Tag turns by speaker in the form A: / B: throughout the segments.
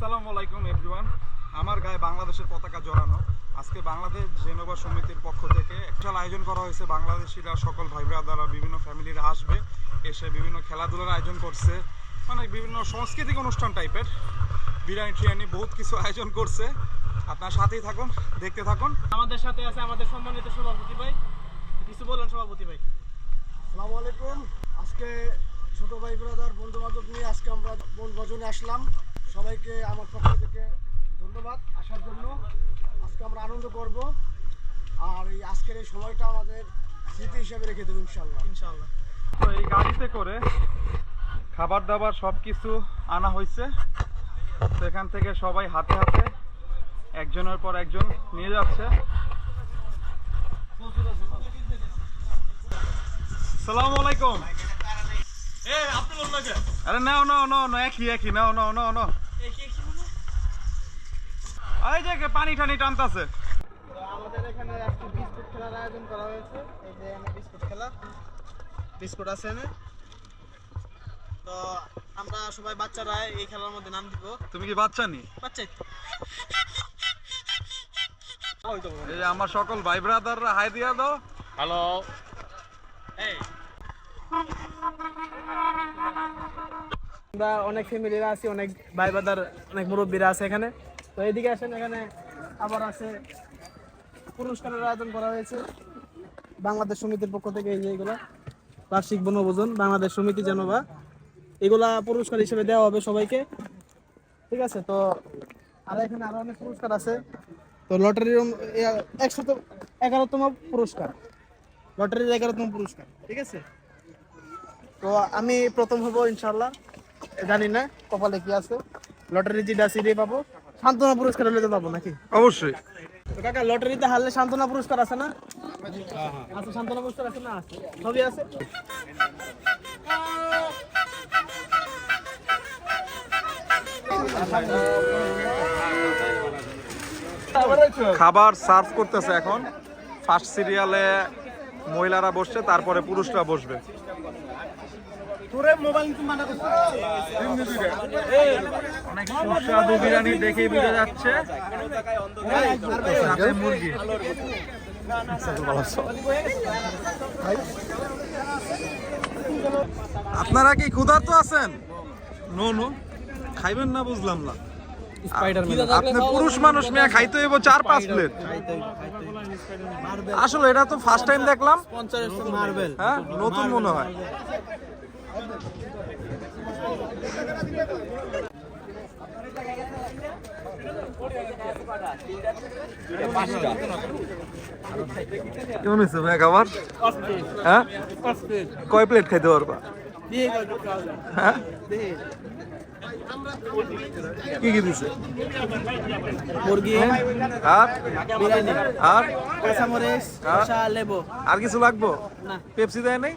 A: আসসালামু আলাইকুম এভরিওয়ান আমার গায়ে বাংলাদেশের পতাকা জড়ানো। আজকে বাংলাদেশ জেনোভা সমিতির পক্ষ থেকে একটা আয়োজন করা হয়েছে। বাংলাদেশিরা সকল ভাই ব্রাদাররা বিভিন্ন ফ্যামিলিরা আসবে এসে বিভিন্ন খেলাধুলার আয়োজন করছে। মানে বিভিন্ন সাংস্কৃতিক অনুষ্ঠান টাইপের বিরিয়ানি টিরিয়ানি বহুত কিছু আয়োজন করছে। আপনার সাথেই থাকুন দেখতে থাকুন।
B: আমাদের সাথে আছে আমাদের সম্মানিত সভাপতি ভাই। কিছু বলুন সভাপতি ভাই।
C: আসসালামু আলাইকুম। আজকে ছোট ভাই ব্রাদার বন্ধু বান্ধব নিয়ে আজকে আমরা বনভোজনে আসলাম। সবাইকে আমার পক্ষ থেকে ধন্যবাদ আসার জন্য। আজকে আমরা আনন্দ করব আর এই আজকের এই সময়টা আমাদের স্মৃতি হিসেবে রেখে দেবো ইনশাল্লাহ
B: ইনশাআল্লাহ।
A: তো এই গাড়িতে করে খাবার দাবার সব কিছু আনা হয়েছে। তো এখান থেকে সবাই হাতে হাতে একজনের পর একজন নিয়ে যাচ্ছে। সালাম আলাইকুম। আরে নাও নাও নাও নাও একই একই নাও নাও নাও নাও। এই যে পানি টানি টানতাছে।
B: তো আমাদের এখানে আজকে বিস্কুট খেলার আয়োজন করা হয়েছে। এই যে বিস্কুট খেলা। বিস্কুট আছে এখানে তো আমরা সবাই বাচ্চারা এই খেলার মধ্যে নাম দিব।
A: তুমি কি বাচ্চা নি?
B: বাচ্চাই।
A: এই আমার সকল ভাই ব্রাদাররা হাই দিয়া দাও।
B: হ্যালো আমরা অনেক ফ্যামিলিরা আছি, অনেক ভাই বাদার অনেক মুরব্বীরা আছে এখানে। তো এইদিকে আসেন, এখানে আবার আছে পুরস্কারের আয়োজন করা হয়েছে বাংলাদেশ সমিতির পক্ষ থেকে এই যে এগুলা, বার্ষিক বনভোজন, বাংলাদেশ সমিতি যেন জানোবা এগুলা পুরস্কার হিসেবে দেওয়া হবে সবাইকে। ঠিক আছে, তো আর এখানে আরও অনেক পুরস্কার আছে। তো লটারির একশত, এগারোতম পুরস্কার। লটারির এগারোতম পুরস্কার, ঠিক আছে? তো আমি প্রথম হব ইনশাল্লাহ জানি না কপালে কি আছে? লটারি যেটা সিডি পাবো সান্ত্বনা পুরস্কার হলে তো পাবো নাকি?
A: অবশ্যই।
B: তো কাকা লটারিতে হারলে সান্ত্বনা পুরস্কার আছে না? সান্ত্বনা পুরস্কার আছে না? আছে। সবই আছে?
A: খাবার সার্ভ করতেছে এখন। ফার্স্ট সিরিয়ালে মহিলারা বসছে তারপরে পুরুষরা বসবে। অনেক সুস্বাদু বিরিয়ানি দেখেই বোঝা যাচ্ছে। সাথে মুরগি। আপনারা কি ক্ষুধার্ত আছেন? No no. খাইবেন না বুঝলাম না। আপনি পুরুষ মানুষ মেয়ে খাইতে হইব চার পাঁচ প্লেট। আসলে এটা তো ফার্স্ট টাইম দেখলাম। হ্যাঁ নতুন মনে হয়। কেমন হয়েছে ভাই খাবার? হ্যাঁ? কয় প্লেট খাইতে পারবা? হ্যাঁ? কি কি দিছে?
B: মুরগি
A: আর
B: বিরিয়ানি
A: আর
B: কাঁচামরিচ? শসা লেবু।
A: আর কিছু লাগবো?
B: না।
A: পেপসি দেয় নাই?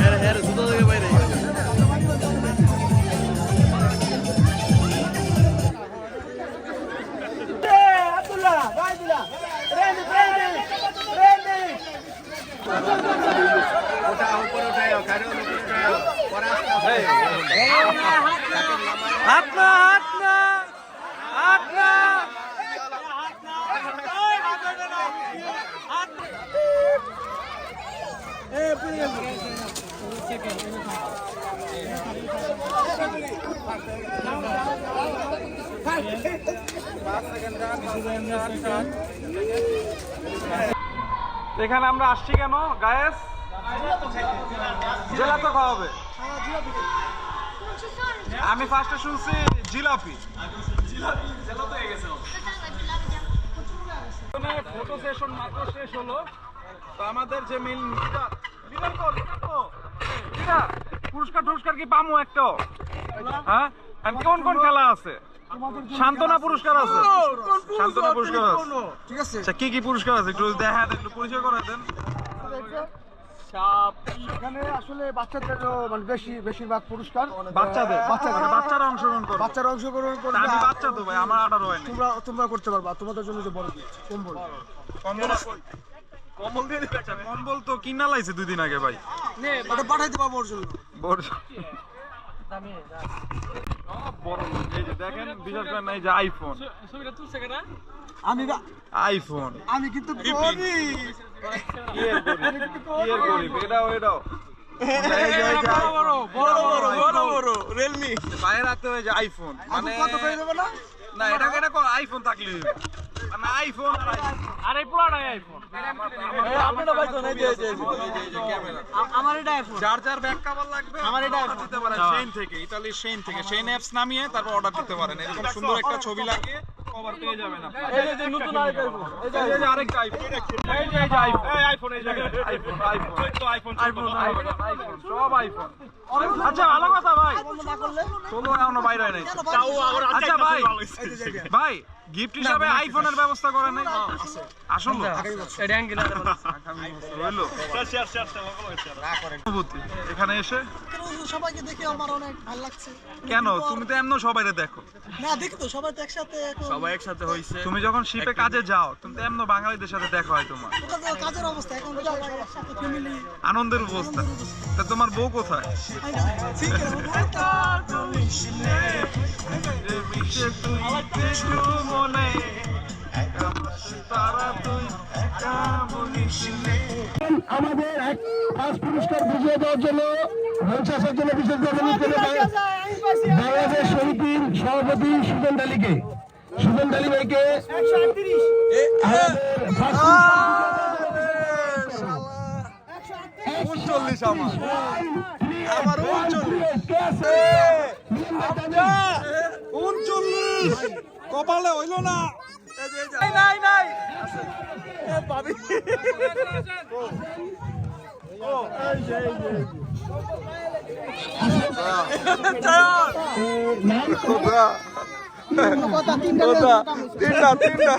A: হেরে হেরে জুতো থেকে বাইরে এখানে আমরা আসছি কেন? গায়েস? জেলা তো খাওয়াবে। আমি ফার্স্টে শুনছি জিলাপি। ফটো সেশন মাত্র শেষ হলো। তো আমাদের যে মেইন পুরস্কার টুরস্কার কি পামু একটা? হ্যাঁ? আর কোন কোন খেলা আছে? শান্তনা পুরস্কার আছে। শান্তনা পুরস্কার আছে।
C: ঠিক আছে
A: আচ্ছা কি কি পুরস্কার আছে? একটু দেখা দেন একটু পরিচয় করে দেন।
C: এখানে আসলে বাচ্চাদের মানে বেশি বেশিরভাগ পুরস্কার
A: বাচ্চাদের? বাচ্চাদের। বাচ্চারা অংশগ্রহণ করবে।
C: বাচ্চারা অংশগ্রহণ করবে
A: আমি বাচ্চা তো ভাই আমার আঠারো হয়নি
C: তোমরা তোমরা করতে পারবা তোমাদের জন্য যে বড় কম্বল?
A: কম্বল? কম্বল দিয়ে দিবে আচ্ছা, কম্বল তো কিনা লাইছে দুই দিন আগে ভাই।
C: ওটা পাঠাইতে পারব ওর জন্য।
A: বড় বড় এই যে দেখেন বিশেষ করে না যে আইফোন
C: আমি
A: আইফোন
C: আমি কিন্তু করি।
A: কি এর গরিব কি এটাও এটাও। এই যে- এই যে iPhone, iPhone। ভাইয়ের হাতে ওই যে আইফোন মানে
C: কত করে দেবো না?
A: না এটা এটা আইফোন থাকলে আইফোন আর
B: এই পোলাটাই আইফোন
A: আপনারা ভাই তো এই যে এই যে এই যে ক্যামেরা
B: আমার এটা আইফোন
A: যার ব্যাক কভার লাগবে
B: আমার এটা
A: দিতে পারেন শেন থেকে। ইতালির শেন থেকে। শেন অ্যাপস নামিয়ে তারপর অর্ডার দিতে পারেন। এরকম সুন্দর একটা ছবি লাগিয়ে কভার পেয়ে যাবেন
B: এই যে নতুন আইফোন
A: এই যে আরেকটা আইফোন এই যে এই আইফোন এই আইফোন এই যে আইফোন আইফোন তো আইফোন আইফোন আইফোন সব আইফোন আচ্ছা ভালো কথা ভাই চলো এখনও বাইরে হয় নাই আচ্ছা ভাই ভাই গিফট হিসাবে আইফোনের ব্যবস্থা নাই আসুন এখানে এসে
D: সবাইকে দেখে আমার অনেক ভালো লাগছে
A: কেন তুমি তো এমন সবাই দেখো
D: না দেখি তো সবাই তো একসাথে
E: সবাই একসাথে হইছে।
A: তুমি যখন শিপে কাজে যাও তুমি তো এমন বাঙালিদের সাথে দেখা হয় তোমার।
D: কাজের অবস্থা এখন ফ্যামিলি
A: আনন্দের অবস্থা। তা তোমার বউ কোথায়?
C: আমাদের এক পাঁচ পুরস্কার বুঝিয়ে দেওয়ার জন্য বিশেষভাবে বাংলাদেশ সমিতির সভাপতি সুজন ডালিকে সুজন ডালি ভাইকে
A: উনচল্লিশ আমার। আমার উনচল্লিশ। কপালে হইল না। নাই নাই। তিনটা তিনটা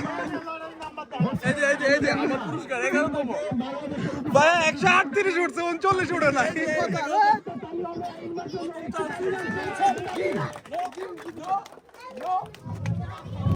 A: ভাই একশো আটত্রিশ উঠছে উনচল্লিশ উঠে নাই।